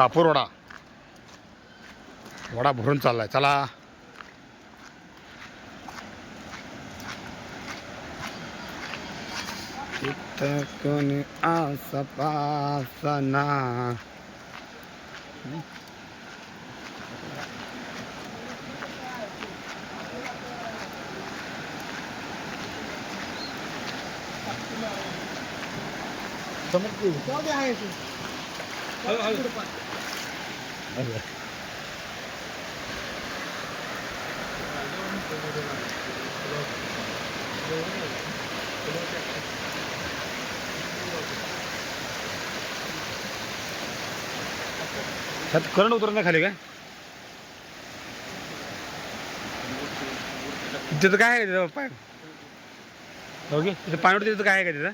कापूर वडा वडा भरून चाललाय. चला. इथं कोणी आसपासना त्यात करंट उतरत नाही खाली काय तिथं काय आहे तिथं? पाय ओके तिथं पाणी तिथं काय आहे का तिथं?